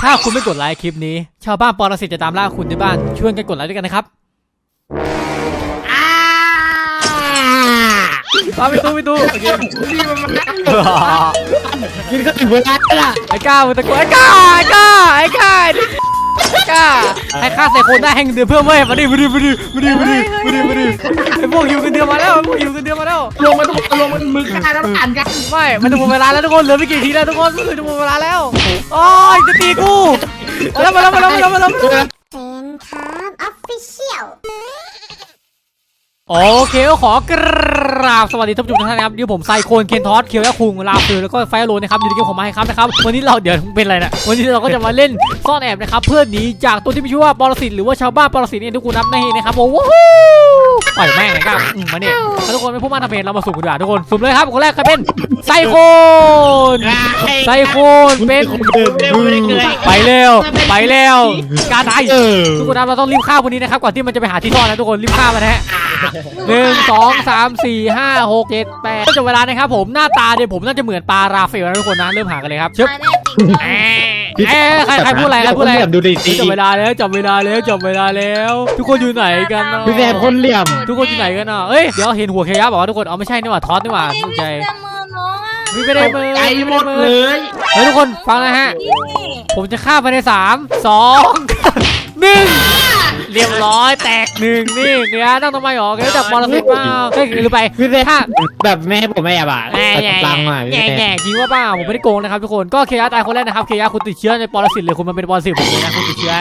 ถ้าคุณไม่กดไลค์คลิปนี้ ชาวบ้านปรสิตจะตามล่าคุณในบ้าน ช่วยกันกดไลค์ด้วยกันนะครับมาไปตู้ไปตู้โอเคกินก็ถึงเวลาแล้วล่ะไอ้ก้ามันตะโกนไอ้ก้าไอ้ก้าไอ้ก้าไอ้ ก้าให้ค่าใส่คนได้ให้เงินเดือนเพิ่มเว้ยมาดิมาดิมาดิมาดิมาดิมาดิมาดิไอ้พวกอยู่เงินเดือนมาแล้วไอ้พวกอยู่เงินเดือนมาแล้วลงมาต้องลงมามือฆ่าแล้วผ่านกันไม่มันจะหมดเวลาแล้วทุกคนเหลือไม่กี่ทีแล้วทุกคนมันจะหมดเวลาแล้วโอ้ยจะตีกูมาแล้วมาแล้วมาแล้วมาแล้วมาแล้วเฟนครับออฟฟิเชียล โอเคก็ขอกราบสวัสดีท่านผู้ชมทุกท่านนะครับนี่ผมไซโคนเคนทอสเคียวและคุงลาฟือแล้วก็ไฟโรนนะครับอยู่ในเกมของไม้ครับนะครับวันนี้เราเดี๋ยวเป็นอะไรนะวันนี้เราก็จะมาเล่นซ่อนแอบนะครับเพื่อหนีจากตัวที่มีชื่อว่าปรสิตหรือว่าชาวบ้านปรสิตเนี่ยทุกคนนับในนะครับโอ้โห ปล่อยแม่งนะครับอืมมาเนี่ยถ้าทุกคนไม่พูดมาทำเพลเรามาสุ่มกันดีกว่าทุกคนสุ่มเลยครับคนแรกใครเป็นไซโคนไซโคนเป็นไปเร็วไปเร็วการตายเออ ทุกคนนะเราต้องรีบฆ่าวันนี้นะครับก่อนที่มันจะไปหาที่ซ่อนนะทุกคนรีบฆ่ามันนะฮะหนึ่งสองสามสี่ห้าหกเจ็ดแปดจบเวลานะครับผมหน้าตาเนี่ยผมน่าจะเหมือนปลาราเฟลนะทุกคนนะเริ่มหากันเลยครับชึบ มาแน่จริง เอ๊ะเอ๊ะใครใครพูดอะไรใครพูดอะไรดูดิสิจบเวลาแล้วจบเวลาแล้วจบเวลาแล้ว ทุกคนอยู่ไหนกันเนาะพี่แซมคนเหลี่ยม ทุกคนอยู่ไหนกันเนาะเอ้ยเดี๋ยวเห็นหัวเคยับบอกว่าทุกคนเอาไม่ใช่นี่หว่าทอสนี่หว่าตกใจแต่มือน้องอะไม่ได้มือใจหมดเลยเฮ้ยทุกคนฟังนะฮะพี่ผมจะฆ่าภายในสามสองหนึ่ง เรียบร้อยแตกหนึ่งนี่เนี่ยนั่งทำไมหรอแกรู้จักบอลสิบเปล่าเฮ้ยหรือไปพี่แซมถ้าแบบแม่ให้ผมไม่อยากบาดแง่แง่ตังค์มาพี่แง่แซมแง่จริงว่าเปล่าผมไม่ได้โกงนะครับทุกคนก็เคยาตายคนแรกนะครับเคยาคุณติดเชื้อในปรสิตเลยคุณมันเป็นปรสิตผมเลยนะคุณติดเชื้อ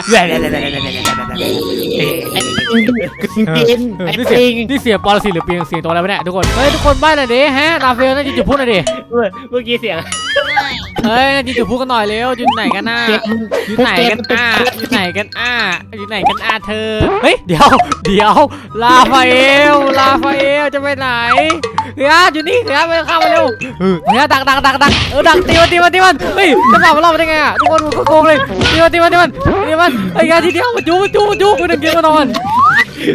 กินไอ้นี่เสียปิงงนี่เสียงปรสิตหรือเปียงเสียงตัวอะไรวะเนี่ยทุกคนเฮ้ยทุกคนบ้านหน่อยดิฮะลาเฟลน่าจะจุดพูดหน่อยดิเมื่อกี้เสียง เฮ้ยจะจุดพูดกันหน่อยเร็วอยู่ไหนกันน่ะอยู่ไหนกันอะอยู่ไหนกันอะอยู่ไหนกันอะเธอ เฮ้ยเดี๋ยวเดี๋ยวลาฟาเอลลาฟาเอลจะไปไหนเฮียอยู่นี่เฮียไปเข้ามาเร็วเฮียดักดักดักดักเออดักตีมันตีมันตีมันเฮ้ยจะฝ่ามันรอดมาได้ไงอะทุกคนมันโกงเลยตีมันตีมันตีมันตีมันไอ้ยาทีเดียวมันจูมันจูมันจูมันดึงเกมมานอน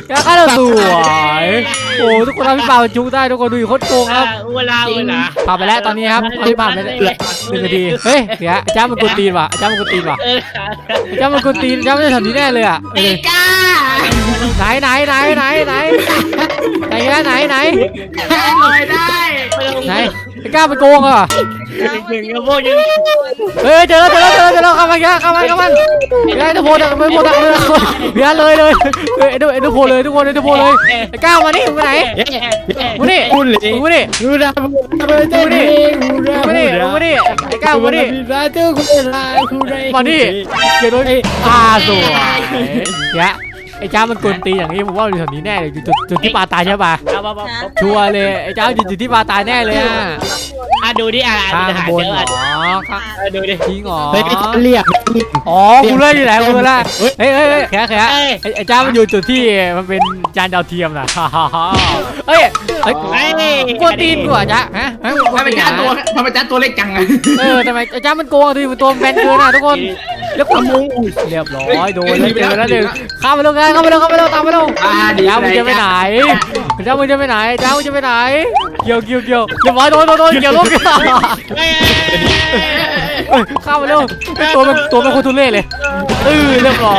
แกฆ่าเราสวยโอ้ทุกคนรับพี่เปาจูได้ทุกคนดูโคตรโกงครับเวลาเวลาผ่านไปแล้วตอนนี้ครับพี่ผ่านไปแล้วหนึ่งนาทีเฮ้ยเฮียจ้ามันกดตีนว่ะจ้ามันกดตีนว่ะเออเจ้ามันกวนตีนเจ้าไม่ได้ทำนี้แน่เลยอะเออก้าไหนไหนไหนไหนไหนไหนไหนไหนลอยได้ไหนไอ้ก้าวมันโกงอะ หนึ่งกระโปงยังเฮ้ยเจอแล้วเจอแล้วเจอแล้วเจอแล้วเข้ามาเข้ามาเข้ามาเฮ้ยเอ็นโพดักไม่โพดักเลยเบียเลยเลยเฮ้ยเอ็นเอ็นโพเลยทุกคนเอ็นโพเลยไอ้ก้าวมานี่มึงไปไหนเย้เย้มึงนี่พูดเลยมึงมานี่ดูนะพูดนะพูดนะมึงมานี่มานี่ไอ้ก้าวมานี่ได้เจอคุณได้คุณได้มานี่เดี๋ยวโดนอ่าสวยเดี๋ยวไอ้เจ้ามันกวนตีนอย่างนี้ผมว่าอยู่แถวนี้แน่เลยอยู่จุดจุดที่ปลาตายใช่ป่ะเอามาชัวร์เลยไอ้เจ้าอยู่จุดที่ปลาตายแน่เลยอะอะดูดิอะข้างหาบนเจอเหรอะอข้างดูดิจริงเหรอเฮ้ยพี่เหลี่ยมอ๋อกูเลยอยู่ไหนกูเลยเฮ้ยเฮ้ยเฮ้ยแค่แค่ไอ้ไอ้เจ้ามันอยู่จุดที่มันเป็นจานดาวเทียมนะเฮ้ยเฮ้ยไอ้กวนตีนกูอะจ๊ะฮะฮะกวนทำไมตีนจ้าตัวอะทำไมจ้าตัวเล็กจังอะเออทำไมไอ้เจ้ามันโกงอะดูมันตัวมันแบนเกินอะทุกคน แล้วกูมุงเรียบร้อยโดนแล้วเจอแล้วหนึ่งข้ามไปลงกันเข้าไปลงเข้าไปลงตามไปลงอ่าดีเจ้ามึงจะไปไหนเจ้ามึงจะไปไหนเจ้ามึงจะไปไหนเกี่ยวเกี่ยวเกี่ยวเรียบร้อยโดนโดนโดนเกี่ยวลูก เฮ้ยเข้ามาเร็วตัวมันตัวมันโคตรทุเล่เลยเออเรียบร้อ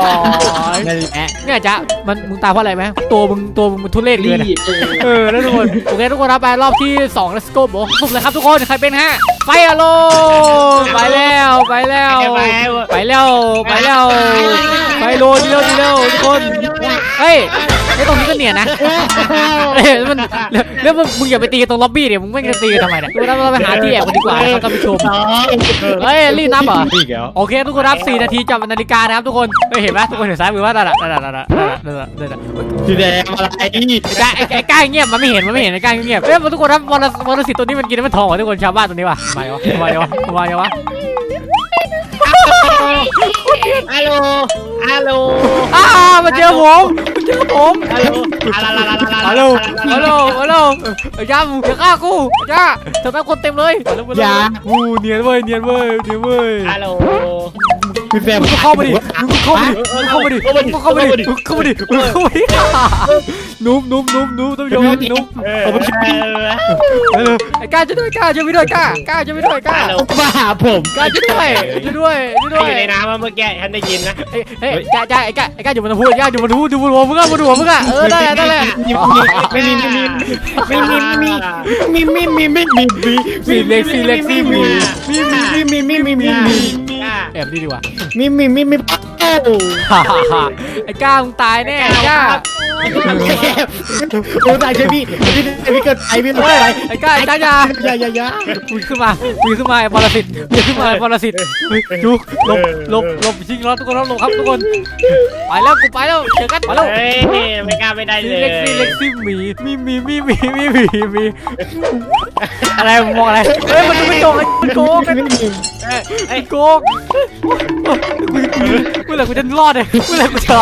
ยนั่นแหละเนี่ยจ๊ะมันมึงตายเพราะอะไรไหมตัวมึงตัวมึงมันทุเล่เกินอะเออแล้วทุกคน โอเค ทุกคนรับไปรอบที่ 2 let's go โบสุดเลยครับทุกคน ใครเป็นฮะไปอะโลไปแล้วไปแล้ว ไปแล้ว ไปแล้ว ไปโลดีเร็วดีเร็วทุกคน เฮ้ยไอ้ตรงนี้ก็เนียนนะเฮ้ยแล้วมันแล้วมึงมึงอย่าไปตีกันตรงล็อบบี้เดี๋ยวมึงไม่จะตีกันทำไมเนี่ยเราเราไปหาที่แอบกันดีกว่านะครับท่านผู้ชม เฮ้ยรีบนับเหรอพี่แก้วโอเค ทุกคนรับ4นาทีจับนาฬิกานะครับทุกคนเฮ้ยเห็นไหมทุกคนเห็นซ้ายมือว่านั่นแหละนั่นแหละนั่นแหละนั่นแหละนั่นแหละพี่แซมอะไรไอ้ก้าไอ้ไอ้ก้าเงียบมันไม่เห็นมันไม่เห็นไอ้ก้าเงียบเฮ้ยทุกคนรับวรวรสิทธิ์ตัวนี้มันกินแล้วมันทองเหรอทุกคนชาวบ้านตัวนี้วะทำไมวะทำไมวะทำไมวะ ฮัลโหลฮัลโหลอ้ามาเจอผมมาเจอผมฮัลโหลฮัลโหลฮัลโหลฮัลโหลฮัลโหลไอ้ย่ามึงจะฆ่ากูไอ้ย่าทำไมคนเต็มเลยมาเร็วมาเร็วอู้เนียนเว้ยเนียนเว้ยเนียนเว้ยฮัลโหล พพี่แซมมึงก็เข้ามาดิมึงก็เข้ามาดิมึงก็เข้ามาดิมึงก็เข้ามาดิมึงก็เข้ามาดิมึงก็เข้ามาดินุ่มนุ่มนุ่มนุ่มต้องยอมรับนุ่มเออเออไอ้ก้าจะด้วยก้าจะไม่ด้วยก้าก้าจะไม่ด้วยก้ามาหาผมก้าจะด้วยจะด้วยจะด้วยอยู่ในน้ำเมื่อกี้ฉันได้ยินนะเฮ้ยเฮ้ยก้าก้าไอ้ก้าไอ้ก้าอยู่บนพูดก้าอยู่บนพูดอยู่บนหัวมึงอะบนหัวมึงอะเออได้แหละได้แหละไม่มีไม่มีไม่มีไม่มีไม่มีไม่มีไม่มีสี่เล็กสี่เล็กสี่มีมีมีมีมีมีมีมี แอบดีดีกว่ามีมีมีมีโอ้ฮ่าฮ่าฮ่าไอ้ก้ามึงตายแน่ไอ้ก้า โอ้ตายใช่พี่พี่พี่เกิดไปพี่เฮ้ยไอ้ก้าไอ้ก้าอย่าอย่าอย่าอย่าคุยขึ้นมาคุยขึ้นมาไอ้ปรสิตคุยขึ้นมาไอ้ปรสิตจุกหลบหลบหลบชิงร้อนทุกคนหลบครับทุกคนไปแล้วกูไปแล้วเจอกันไปแล้วเฮ้ยไม่กล้าไม่ได้เลยเล็กซี่เล็กซี่หมีมีมีมีมีมีมีมีอะไรมึงมองอะไรเฮ้ยมันจะไม่โกงไอ้โกงไอ้ไอ้โกงเมื่อไหร่กูจะรอดเนี่ยเมื่อไหร่กูจะ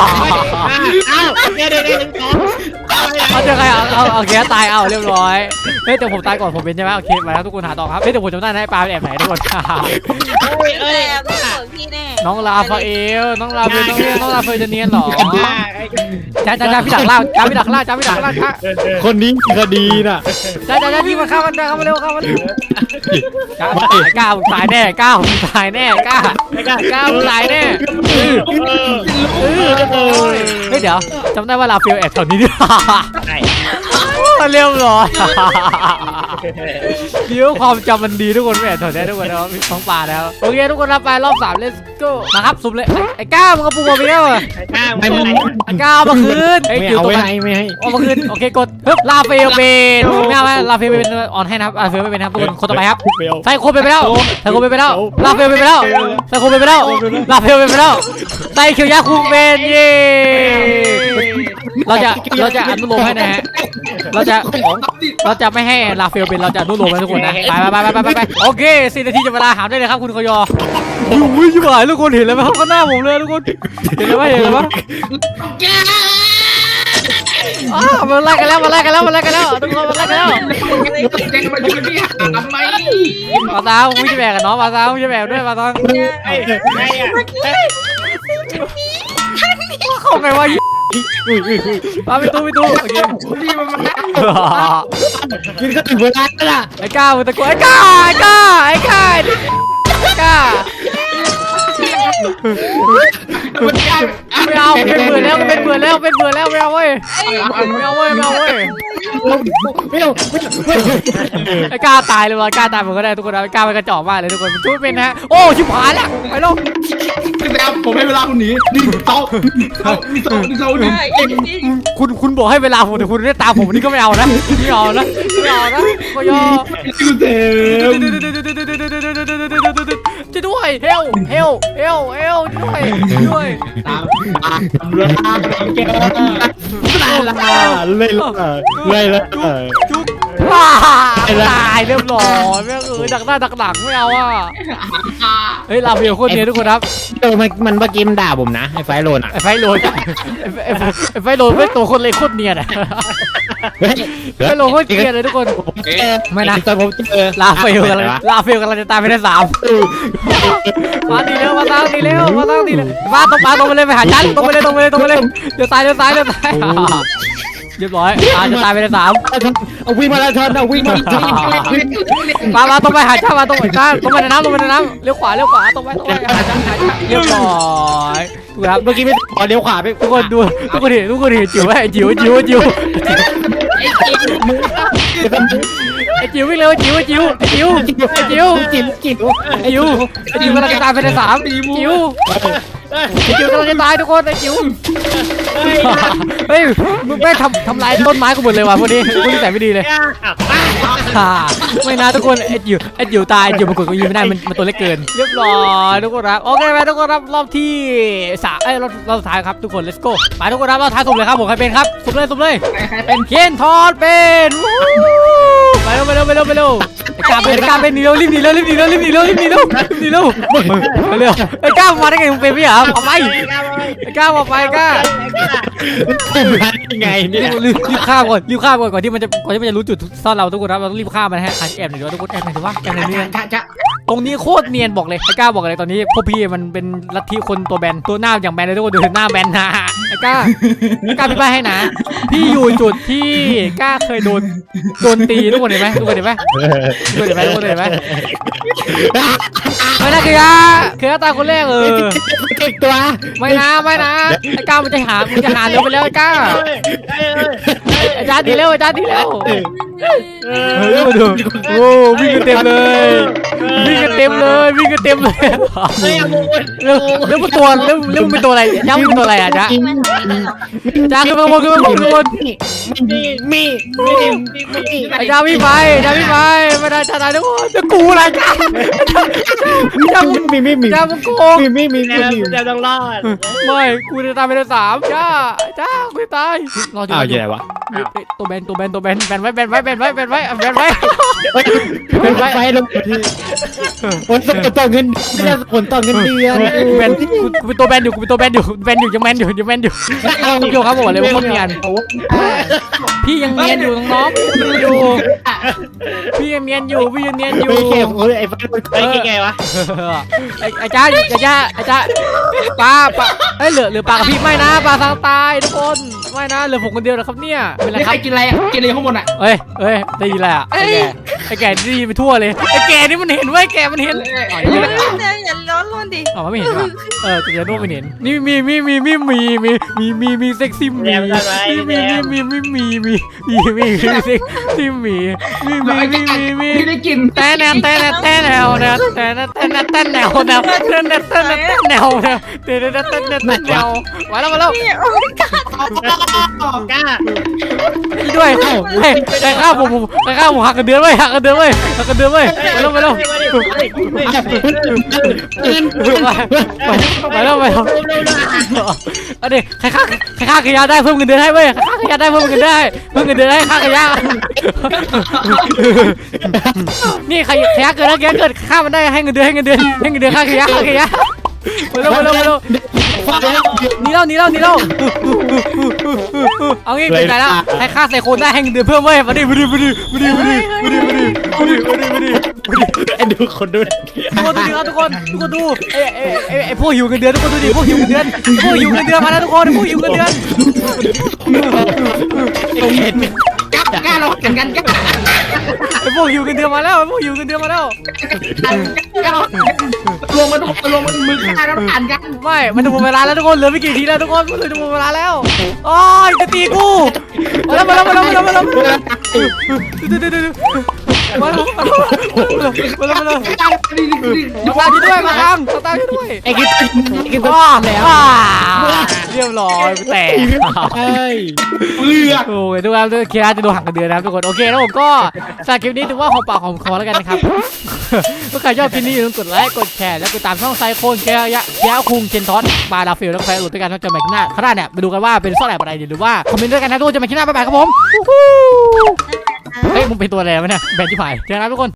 อ้าวเดี๋ยวเดี๋ยวเดี๋ยวสองเอาเจอใครเอาเอาโอเคตายเอาเรียบร้อยเฮ้ยแต่ผมตายก่อนผมเป็นใช่ไหมโอเคมาแล้วทุกคนหาต่อครับเฮ้ยแต่ผมจำได้นะไอ้ปลาเป็นแอบไหนทุกคนเอ้ยเอ้ยไม่ของพี่แน่น้องลาฟาเอลน้องลาเฟลน้องน้องลาเฟลจะเนียนหรอจ้าจ้าจ้าพี่ดักล่าจ้าพี่ดักล่าจ้าพี่ดักล่าจ้าคนนี้คดีน่ะจ้าจ้าจ้าพี่มาเข้ามันเข้ามาเร็วเข้ามาเร็วก้าวก้าวตายแน่ก้าวตายแน่ก้าวก้าวตายแน่เออเฮ้ยเดี๋ยวจำได้ว่าลาฟิลแอบแถวนี้ด้วย เรียบร้อยเดี๋ยวความจำมันดีทุกคนไม่แอบแถวนี้ทุกคนนะครับท้องป่าแล้วโอเคทุกคนรับไปรอบสาม let's go มาครับสุ่มเลยไอ้ก้าวมึงเอาปูมาไปแล้วเหรอไม่ไม่ไอ้ก้าวเอามาคืนไอ้ไม่จิ๋วเอาตัวไม่มันให้ไม่ให้เอามาคืนโอเคกดฮึบลาเฟลเป็นไม่เอาไหมลาเฟลเป็นออนให้นะครับลาเฟลไม่เป็นนะครับทุกคนคนต่อไปครับ เบลใส่โคไปไปแล้วใส่โคไปไปแล้ว ลาเฟลไปไปแล้วใส่โคไปไปแล้ว ลาเฟลไปไปแล้วใส่เขียวยาคุมเป็นเย้เราจะ เราจะอนุโลมให้นะฮะ เราจะเราจะไม่ให้ลาเฟลเป็นเราจะอนุโลมให้ทุกคนนะไปไปไปไปไปไปโอเคสี่นาทีจะเวลาหามได้เลยครับคุณคยออุ้ยชิบหายทุกคนเห็นแล้วไหมครับข้างหน้าผมเลยทุกคนเห็นแล้วไหมเห็นแล้วไหมอ้าวมันไล่กันแล้วมันไล่กันแล้วมันไล่กันแล้วทุกคนมันไล่กันแล้วแกมาช่วยพี่หาทำไมปาตาไม่ใช่แบกกันเนาะปาตาไม่ใช่แบกด้วยปาตาไอ้ไอ้อะเข้าไงวะ ปาไปตู้ไปตู้โอเคพี่มันมากินก็ถึงเวลาแล้วล่ะไอ้ก้ามึงตะโกนไอ้ก้าไอ้ก้าไอ้ก้าไอ้ก้ามันยาก ไม่เอาเป็นเบื่อแล้วเป็นเบื่อแล้วเป็นเบื่อแล้วไม่เอาเว้ยไม่เอาเว้ยไม่เอาเว้ยไม่เอาไม่เอาไม่เอาไอ้ก้าตายเลยว่ะก้าตายผมก็ได้ทุกคนนะไอ้ก้ามันกระจอกมากเลยทุกคนมันช่วยเป็นนะโอ้ชิบหายแล้วไปแล้วแล้วผมให้เวลาคุณหนีนี่โต๊ะโต๊ะนี่โต๊ะนี่โต๊ะนี่คุณคุณบอกให้เวลาผมแต่คุณได้ตามผมนี่ก็ไม่เอานะไม่เอานะไม่เอานะก็ยอกูเต็มช่วยด้วยเฮลเฮลเฮลเฮลช่วยด้วยตามเรือแกตายละเลยละเลยละจุก ว้าตายเรียบร้อยแม่งเออดักหน้าดักหลังไม่เอาอะเฮ้ยลาเบียโคตรเนียนทุกคนครับเออมันมันเมื่อกี้มันด่าผมนะไอ้ไฟโลนอะไอ้ไฟโลนไอ้ไอ้ไฟโลนไม่ตัวคนเลยโคตรเนียนอะเฮ้ยไฟโลนโคตรเนียนเลยทุกคนไม่นะตอนผมเจอลาเฟลกันเลยลาเฟลกันเลยจะตายไปได้สามมาดีเร็วมาตั้งดีเร็วมาตั้งดีเร็วมาตรงมาตรงไปเลยไปหาจันตรงไปเลยตรงไปเลยตรงไปเลยเดี๋ยวตายเดี๋ยวตายเดี๋ยวตาย เรียบร้อยอาจะตายไปได้สามเอาวิ่งมาแล้วทอนเอาวิ่งมาทอนมามาตรงไปหาจ้ามาตรงไปจ้าตรงไปในน้ำตรงไปในน้ำเลี้ยวขวาเลี้ยวขวาตรงไปตรงไปหาจ้าหาจ้าเรียบร้อยดูครับเมื่อกี้ไม่ขอเลี้ยวขวาไปทุกคนดูทุกคนเห็นทุกคนเห็นจิ๋วไหมไอ้จิ๋วจิ๋วจิ๋วไอ้จิ๋ววิ่งเร็วไอ้จิ๋วไอ้จิ๋วไอ้จิ๋วไอ้จิ๋วจิ๋วจิ๋วไอ้จิ๋วไอ้จิ๋วกำลังจะตายไปในสามจิ๋วไอ้ จิ๋วกำลังจะตายทุกคนไอ้จิ๋วเฮ้ยมึงไม่ทำทำลายต้นไม้กูหมดเลยว่ะพวกนี้พวกนี้ใส่ไม่ดีเลยฮ่าไม่นะทุกคนไอ้จิ๋วไอ้จิ๋วตายไอ้จิ๋วมันกดกูยิงไม่ได้มันมันตัวเล็กเกิน เรียบร้อยทุกคนครับโอเคไปทุกคนครับรอบที่สามเอ้ยรอบรอบสุดท้ายครับทุกคน let's go ไปทุกคนครับรอบท้ายสุ่มเลยครับผมใครเป็นครับสุ่มเลยสุ่มเลยใครเป็นเคนทอดเป็นวู้ไป เร็วไปเร็วไปเร็วไปเร็วไอ้กาเป็นไอ้กาเป็นหนีเร็วรีบหนีเร็วรีบหนีเร็วรีบหนีเร็วรีบหนีเร็วรีบหนีเร็วไปเร็วไอ้กามาได้ไงมึงเป็นไม่เหรอเอาไปไอ้กาเอาไปกาผมมาได้ไงรีเนี่ยบรีบรีบฆ่าก่อนรีบฆ่าก่อนก่อนที่มันจะก่อนที่มันจะรู้จุดซ่อนเราทุกคนครับเราต้องรีบฆ่ามันนะฮะอะแอบหน่อยดีกว่าทุกคนแอบหน่อยดีว่าแอบหน่อยดีจะจะ ตรงนี้โคตรเนียนบอกเลยไอ้ก้าบอกเลยตอนนี้พวกพี่มันเป็นลัทธิคนตัวแบนตัวหน้าอย่างแบนเลยทุกคนดูหน้าแบนนะไอ้ก้าไอ้ก้าพี่ป้าให้นะพี่อยู่จุดที่ก้าเคยโดนโดนตีทุกคนเห็นไหมทุกคนเห็นไหมทุกคนเห็นไหมทุกคนเห็นไหมไม่น่าคือยาคือยาตาคนแรกเออเก่งตัวไม่นะไม่นะไอ้ก้ามันจะหามันจะหาเร็วไปแล้วไอ้ก้าอาจารย์ดีแล้วอาจารย์ดีแล้ว เฮ้ยมาดูโอ้วิ่งกันเต็มเลยวิ่งกันเต็มเลยวิ่งกันเต็มเลยเฮ้ยมึงแล้วแล้วมันตัวแล้วแล้วมันเป็นตัวอะไรย้ำมันเป็นตัวอะไรอะจ๊ะจ๊ะขึ้นมาข้างบนขึ้นมาข้างบนขึ้นมาข้างบนมีมีมีมีไอ้จ้าวิ่งไปจ้าวิ่งไปไม่ได้จ้าได้ทุกคนจะกูอะไรจ้าจ้ามึงมีมีมีจ้ามึงโกงมีมีมีแกมีจะต้องรอดไม่กูจะตายไปได้สามจ้าจ้ากูจะตายรอจุดอ้าวยังไงวะตัวแบนตัวแบนตัวแบนแบนไว้แบนไว้แบนไว้แบนไว้แบนไว้เป็นไฟลงที่ผลต่อเงินไม่ได้ผลต่อเงินเดือนแบนกูกูเป็นตัวแบนอยู่กูเป็นตัวแบนอยู่แบนอยู่ยังแบนอยู่ยังแบนอยู่พี่โยครับบอกเลยว่าโคตรเนียนพี่ยังเนียนอยู่น้องๆพี่อยู่พี่ยังเนียนอยู่พี่ยังเนียนอยู่ไม่เก่งโอ้ยไอ้ไฟเฮ้ยไงวะไอ้ไอ้จ้าไอ้จ้าไอ้จ้าปลาปลาเอ้ยเหลือเหลือปลากับพี่ไม่นะปลาทางตายทุกคน ไม่นะเหลือผมคนเดียวนะครับเนี่ยเป็นไรนี่คใครัรบกินอะไรอะกินอะไรข้างบนอะเอ้ยเอ้ยได้ยินแล้วไอ้แก่ไอ้แก่ได้ยินไปทั่วเลยไอ้แก่นี่มันเห็นเว้ยแก่มันเห็นอ๋อยังไม่อย่าร้อ นร้อนดิอ๋อไม่เห็นว่ะเออแต่จะนู่นไม่เห็นนี่มีมีมีมีมีมีมีมีมีเซ็กซี่มีมีมีมีมีมีมีมีมีมีเซ็กซี่มีมีมีมีมีมีไม่ได้กินแต่แนวแต่แนวแต่แนวนะแต่แนวแต่แนวแต่แนวแนวแต่แนวแต่แนวแต่แนวแนวแต่แนวแต่แนวแต่แนวมาแล้วมาแล้ว กล้านี่ด้วยเฮ้ยแต่ข้าผมผมแต่ข้าผมหักกันเดือนไว้หักกันเดือนไว้หักกันเดือนไว้มาแล้วมาแล้วมาแล้วมาแล้วเอาดิใครฆ่าใครฆ่าขยะได้เพิ่มเงินเดือนให้เว้ยใครฆ่าขยะได้เพิ่มเงินได้เพิ่มเงินเดือนให้ฆ่าขยะนี่ใครขยะเกิดแล้วขยะเกิดฆ่ามันได้ให้เงินเดือนให้เงินเดือนให้เงินเดือนฆ่าขยะฆ่าขยะ มาแล้วมาแล้วมาแล้วหนี่เล่าหนี่เล่าหนี่เล่าเอางี้เป็นไงล่ะใครฆ่าใส่คนได้ให้เงินเดือนเพิ่มเว้ยมาดิมาดิมาดิมาดิมาดิมาดิมาดิมาดิมาดิมาดิมาดิไอ้ดูคนดูทุกคนดูดิครับทุกคนทุกคนดูไอ้ไอ้ไอ้ไอ้พวกหิวเงินเดือนทุกคนดูดิพวกหิวเงินเดือนพวกหิวเงินเดือนมาแล้วทุกคนพวกหิวเงินเดือนกล้ากล้าเราแข่งกันกล้า ไอ้พวกหิวเงินเดือนมาแล้วไอ้พวกหิวเงินเดือนมาแล้วกล้าเรารวมมันต้องรวมมันมือกล้าแล้วผ่านกันไม่มันจะหมดเวลาแล้วทุกคนเหลือไม่กี่ทีแล้วทุกคนมันจะหมดเวลาแล้วโอ้ยจะตีกูมาแล้วมาแล้วมาแล้วมาแล้วมาแล้วมาแล้วมาแล้วมาแล้วมาแล้วมาแล้วกล้าดีดีดีตามอยู่ด้วยมาครับตามอยู่ด้วยไอ้กินไอ้กินตัวว้าแล้วว้าเรียบร้อยแตกใช่เปลือกโอ้ยทุกคนเคลียร์จะโดนหักกันเดือนนะครับทุกคนโอเคแล้วผมก็สำหรับคลิปนี้ถือว่าหอมปากหอมคอแล้วกันนะครับถ้าใครชอบคลิปนี้อย่าลืมกดไลค์กดแชร์แล้วกดตามช่องไซโคนแกยะแกคุงเจนทอสบาร์ดาฟิลแล้วก็แฟร์หลุดด้วยกันแล้วเจอกันใหม่คลิปหน้าข้างหน้าเนี่ยมาดูกันว่าเป็นซ่อนแอบอะไรหรือว่าคอมเมนต์ด้วยกันนะทุกคนเจอกันใหม่คลิปหน้าบ๊ายบายครับผมเฮ้ยมึงเป็นตัวอะไรวะเนี่ยแบนที่ผ่ายเจอกันนะทุกคน